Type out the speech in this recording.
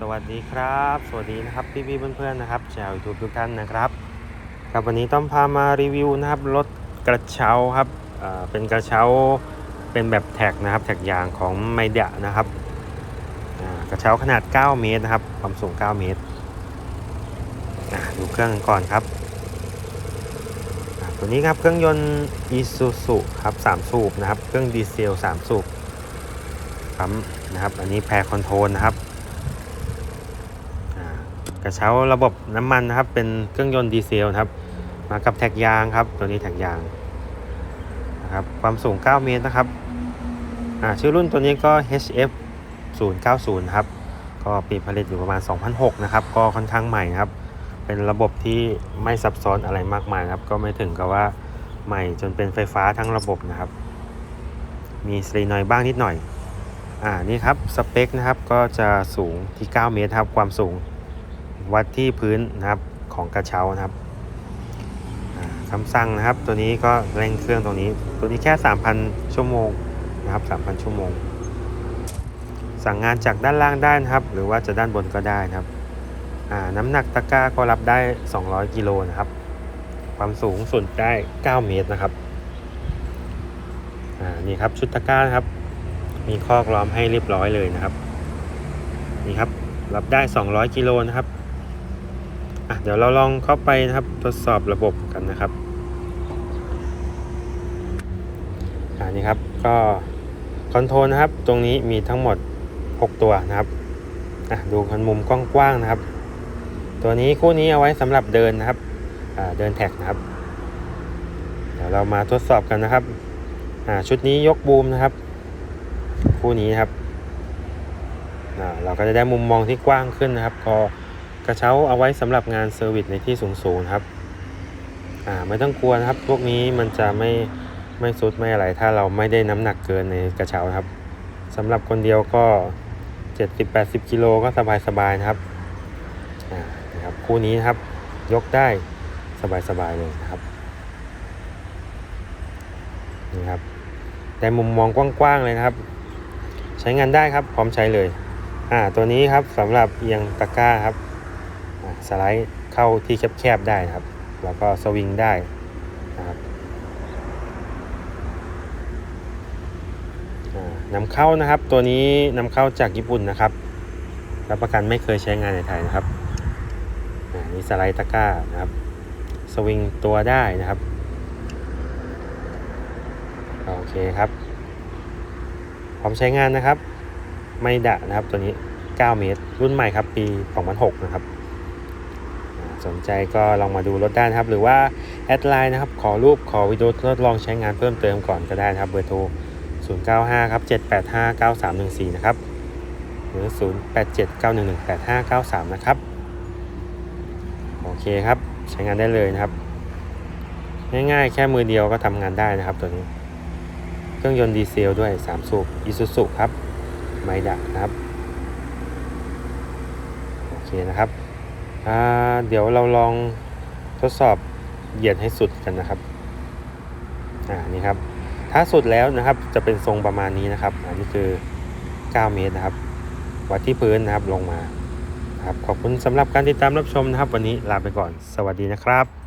สวัสดีครับ สวัสดีนะครับพี่พี่เพื่อนๆนะครับชาวยูทูบทุกท่านนะครับครับวันนี้ต้องพามารีวิวนะครับรถกระเช้าครับอ่าเป็นกระเช้าเป็นแบบแท็กนะครับแท็กยางของไมเดะนะครับอ่ากระเช้าขนาด 9 เมตรนะครับ ความสูง 9 เมตรอ่าดูเครื่องกันก่อนครับอ่าตัวนี้ครับเครื่องยนต์ Isuzu ครับ3สูบนะครับเครื่องดีเซล 3 สูบปั๊มนะครับ อันนี้แพรคอนโทรลนะครับ กระเช้าระบบน้ำมันนะครับ เป็นเครื่องยนต์ดีเซลนะครับ มากับแท็กยางครับ ตัวนี้แท็กยางนะครับความสูง 9 เมตรนะครับชื่อรุ่นตัวนี้ก็ HF 090ครับก็ปีผลิตอยู่ประมาณ 2006นะครับก็ค่อนข้างใหม่ครับ เป็นระบบที่ไม่ซับซ้อนอะไรมากมายครับ ก็ไม่ถึงกับว่าใหม่จนเป็นไฟฟ้าทั้งระบบนะครับ มีสลีนอยบ้างนิดหน่อยอ่านี่ครับสเปคนะครับก็จะสูงที่ 9 เมตรครับความสูง วัดที่พื้นนะครับของกระเช้านะครับอ่าคำสั่งนะครับ ตัวนี้ก็เร่งเครื่องตรงนี้ ตัวนี้แค่ 3,000 ชั่วโมงนะครับ 3,000 ชั่วโมง สั่งงานจากด้านล่างได้นะครับ หรือว่าจะด้านบนก็ได้นะครับน้ำหนักตะกร้าก็รับได้ 200 กิโลนะครับ ความสูงสุดได้ 9 เมตรนะครับนี่ครับชุดตะกร้านะครับ มีคอกล้อมให้เรียบร้อยเลยนะครับ นี่ครับ รับได้ 200 กิโลนะครับ เดี๋ยวเราลองเข้าไปนะครับทดสอบระบบกันนะครับอ่านี่ครับก็คอนโทรลนะครับ ตรงนี้มีทั้งหมด 6 ตัวนะครับอะดูกันมุมกว้างๆนะครับ ตัวนี้คู่นี้เอาไว้สำหรับเดินนะครับอ่าเดินแท็กนะครับ เดี๋ยวเรามาทดสอบกันนะครับอ่าชุดนี้ยกบูมนะครับ คู่นี้นะครับอ่าเราก็จะได้มุมมองที่กว้างขึ้นนะครับ ก็ กระเช้าเอาไว้สำหรับงานเซอร์วิสในที่สูงๆครับ อ่าไม่ต้องกลัวนะครับ พวกนี้มันจะไม่ไม่สุดไม่อะไร ถ้าเราไม่ได้น้ำหนักเกินในกระเช้าครับสำหรับคนเดียวก็70-80กิโลก็สบายๆนะครับอ่านะครับคู่นี้นะครับยกได้สบายๆเลยนะครับนี่ครับได้มุมมองกว้างๆเลยนะครับ ใช้งานได้ครับพร้อมใช้เลยอ่าตัวนี้ครับสำหรับเอียงตะกร้าครับ สไลด์เข้าที่แคบๆได้นะครับ แล้วก็สวิงได้นะครับนำเข้านะครับตัวนี้นำเข้าจากญี่ปุ่นนะครับรับประกันไม่เคยใช้งานในไทยนะครับอ่านี่สไลด์ตะกร้านะครับ สวิงตัวได้นะครับ โอเคครับ พร้อมใช้งานนะครับ ไม่ดะนะครับตัวนี้ 9 เมตร รุ่นใหม่ครับ ปี 2006 นะครับ สนใจก็ลองมาดูรถได้นะครับ หรือว่าแอดไลน์นะครับ ขอรูปขอวิดีโอทดลองใช้งานเพิ่มเติมก่อนก็ได้นะครับเบอร์โทร 095 ครับ 785 9314 นะครับ หรือ 087 911 8593 นะครับ โอเคครับ ใช้งานได้เลยนะครับ ง่ายๆ แค่มือเดียวก็ทำงานได้นะครับตัวนี้ เครื่องยนต์ดีเซลด้วย 3 สูบอิซูซุครับ ไมดะนะครับ โอเคนะครับ อ่าเดี๋ยวเราลองทดสอบเหยียดให้สุดกันนะครับอ่านี่ครับ ถ้าสุดแล้วนะครับจะเป็นทรงประมาณนี้นะครับ อันนี้คือ 9 เมตรนะครับ วัดที่พื้นนะครับลงมาครับขอบคุณสำหรับการติดตามรับชมนะครับ วันนี้ลาไปก่อน สวัสดีนะครับ